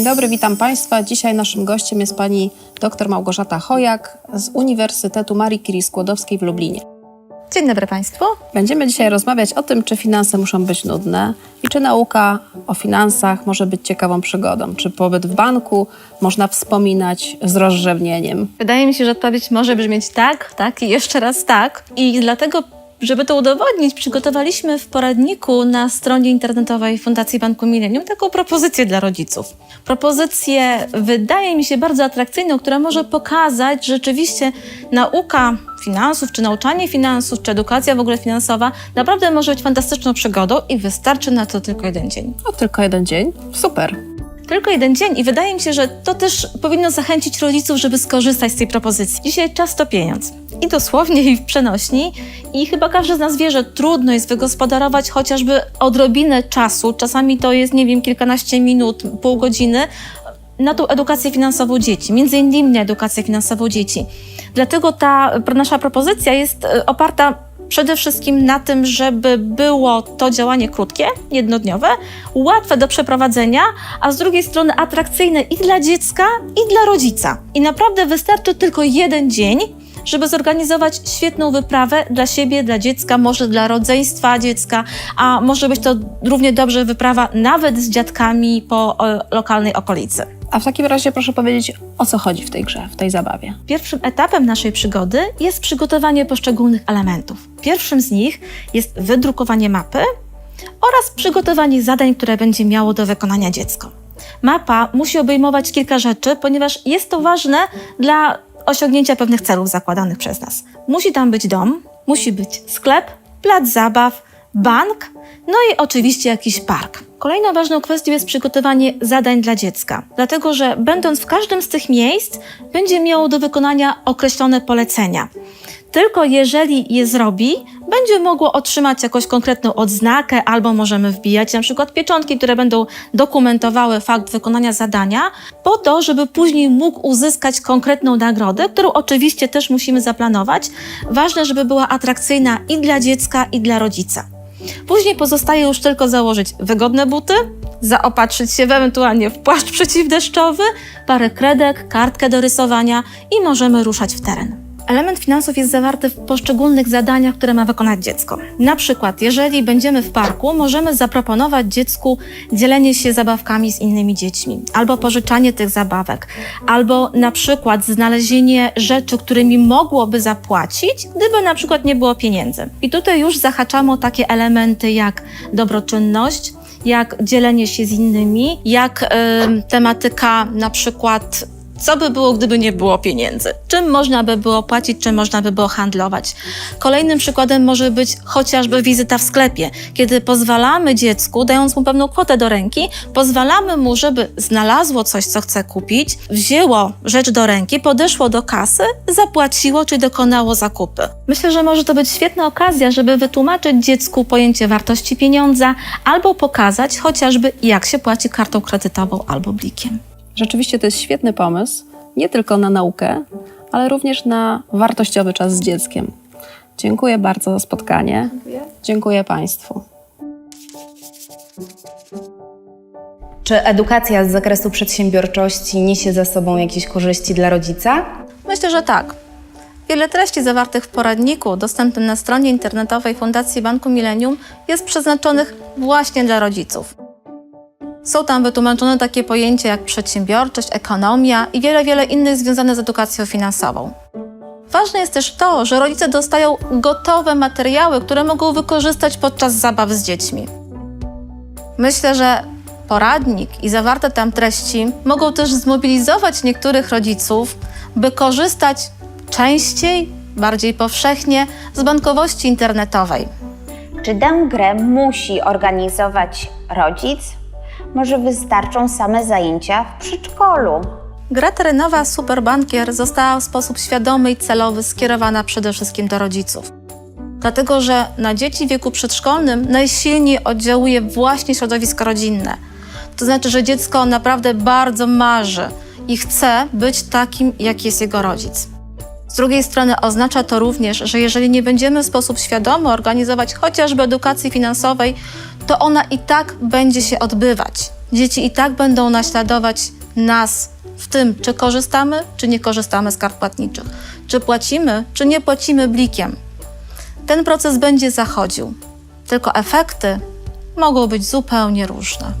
dobry, witam Państwa. Dzisiaj naszym gościem jest pani dr Małgorzata Chojak z Uniwersytetu Marii Curie Skłodowskiej w Lublinie. Dzień dobry Państwu. Będziemy dzisiaj rozmawiać o tym, czy finanse muszą być nudne i czy nauka o finansach może być ciekawą przygodą. Czy pobyt w banku można wspominać z rozrzewnieniem. Wydaje mi się, że odpowiedź może brzmieć tak, tak i jeszcze raz tak. I dlatego, żeby to udowodnić, przygotowaliśmy w poradniku na stronie internetowej Fundacji Banku Millennium taką propozycję dla rodziców. Propozycję wydaje mi się bardzo atrakcyjną, która może pokazać, że rzeczywiście nauka finansów, czy nauczanie finansów, czy edukacja w ogóle finansowa naprawdę może być fantastyczną przygodą i wystarczy na to tylko jeden dzień. O, tylko jeden dzień? Super. Tylko jeden dzień i wydaje mi się, że to też powinno zachęcić rodziców, żeby skorzystać z tej propozycji. Dzisiaj czas to pieniądz. I dosłownie, i w przenośni. I chyba każdy z nas wie, że trudno jest wygospodarować chociażby odrobinę czasu, czasami to jest, nie wiem, kilkanaście minut, pół godziny, na tą edukację finansową dzieci, między innymi na edukację finansową dzieci. Dlatego ta nasza propozycja jest e, oparta przede wszystkim na tym, żeby było to działanie krótkie, jednodniowe, łatwe do przeprowadzenia, a z drugiej strony atrakcyjne i dla dziecka, i dla rodzica. I naprawdę wystarczy tylko jeden dzień, żeby zorganizować świetną wyprawę dla siebie, dla dziecka, może dla rodzeństwa dziecka, a może być to równie dobrze wyprawa nawet z dziadkami po e, lokalnej okolicy. A w takim razie proszę powiedzieć, o co chodzi w tej grze, w tej zabawie. Pierwszym etapem naszej przygody jest przygotowanie poszczególnych elementów. Pierwszym z nich jest wydrukowanie mapy oraz przygotowanie zadań, które będzie miało do wykonania dziecko. Mapa musi obejmować kilka rzeczy, ponieważ jest to ważne dla osiągnięcia pewnych celów zakładanych przez nas. Musi tam być dom, musi być sklep, plac zabaw, bank, no i oczywiście jakiś park. Kolejną ważną kwestią jest przygotowanie zadań dla dziecka, dlatego że będąc w każdym z tych miejsc, będzie miało do wykonania określone polecenia. Tylko jeżeli je zrobi, będzie mogło otrzymać jakąś konkretną odznakę, albo możemy wbijać na przykład pieczątki, które będą dokumentowały fakt wykonania zadania, po to, żeby później mógł uzyskać konkretną nagrodę, którą oczywiście też musimy zaplanować. Ważne, żeby była atrakcyjna i dla dziecka, i dla rodzica. Później pozostaje już tylko założyć wygodne buty, zaopatrzyć się ewentualnie w płaszcz przeciwdeszczowy, parę kredek, kartkę do rysowania i możemy ruszać w teren. Element finansów jest zawarty w poszczególnych zadaniach, które ma wykonać dziecko. Na przykład, jeżeli będziemy w parku, możemy zaproponować dziecku dzielenie się zabawkami z innymi dziećmi, albo pożyczanie tych zabawek, albo na przykład znalezienie rzeczy, którymi mogłoby zapłacić, gdyby na przykład nie było pieniędzy. I tutaj już zahaczamy o takie elementy jak dobroczynność, jak dzielenie się z innymi, jak em, tematyka na przykład co by było, gdyby nie było pieniędzy? Czym można by było płacić, czym można by było handlować? Kolejnym przykładem może być chociażby wizyta w sklepie, kiedy pozwalamy dziecku, dając mu pewną kwotę do ręki, pozwalamy mu, żeby znalazło coś, co chce kupić, wzięło rzecz do ręki, podeszło do kasy, zapłaciło czy dokonało zakupy. Myślę, że może to być świetna okazja, żeby wytłumaczyć dziecku pojęcie wartości pieniądza albo pokazać chociażby, jak się płaci kartą kredytową albo blikiem. Rzeczywiście to jest świetny pomysł, nie tylko na naukę, ale również na wartościowy czas z dzieckiem. Dziękuję bardzo za spotkanie. Dziękuję, Dziękuję Państwu. Czy edukacja z zakresu przedsiębiorczości niesie za sobą jakieś korzyści dla rodzica? Myślę, że tak. Wiele treści zawartych w poradniku dostępnym na stronie internetowej Fundacji Banku Millennium jest przeznaczonych właśnie dla rodziców. Są tam wytłumaczone takie pojęcia jak przedsiębiorczość, ekonomia i wiele, wiele innych związanych z edukacją finansową. Ważne jest też to, że rodzice dostają gotowe materiały, które mogą wykorzystać podczas zabaw z dziećmi. Myślę, że poradnik i zawarte tam treści mogą też zmobilizować niektórych rodziców, by korzystać częściej, bardziej powszechnie z bankowości internetowej. Czy tę grę musi organizować rodzic? Może wystarczą same zajęcia w przedszkolu? Gra terenowa Superbankier została w sposób świadomy i celowy skierowana przede wszystkim do rodziców. Dlatego, że na dzieci w wieku przedszkolnym najsilniej oddziałuje właśnie środowisko rodzinne. To znaczy, że dziecko naprawdę bardzo marzy i chce być takim, jak jest jego rodzic. Z drugiej strony oznacza to również, że jeżeli nie będziemy w sposób świadomy organizować chociażby edukacji finansowej, to ona i tak będzie się odbywać. Dzieci i tak będą naśladować nas w tym, czy korzystamy, czy nie korzystamy z kart płatniczych, czy płacimy, czy nie płacimy blikiem. Ten proces będzie zachodził, tylko efekty mogą być zupełnie różne.